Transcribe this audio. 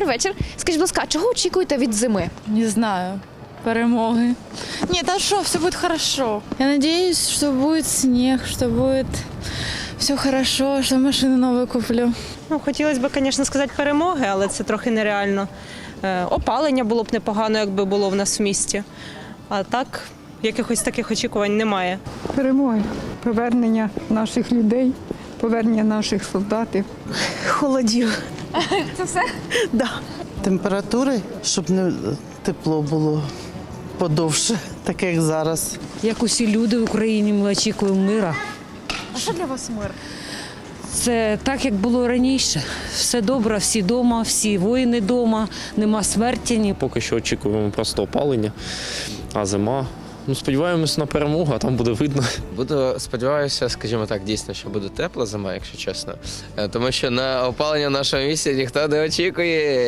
Добрий вечір. Скажіть, будь ласка, чого очікуєте від зими? Не знаю. Перемоги. Нет, а что, все будет хорошо. Я надеюсь, что будет снег, что будет все хорошо, что машину новую куплю. Ну, хотілося б, звісно, сказати перемоги, але це трохи нереально. Е, Опалення було б непогано, якби було в нас в місті. А так, якихось таких очікувань немає. перемоги, повернення наших людей, повернення наших солдатів. Холодів. Це все? Да. температури, щоб не тепло було подовше, таке як зараз. Як усі люди в Україні, ми очікуємо мира. А що для вас мир? Це так, як було раніше. Все добре, всі вдома, всі воїни вдома, нема смерті, ні Поки що очікуємо просто опалення, а зима. Ну, сподіваємось на перемогу, а там буде видно. Буду сподіваюся, скажімо так, дійсно, що буде тепла зима, якщо чесно. Е, Тому що на опалення нашого місця ніхто не очікує.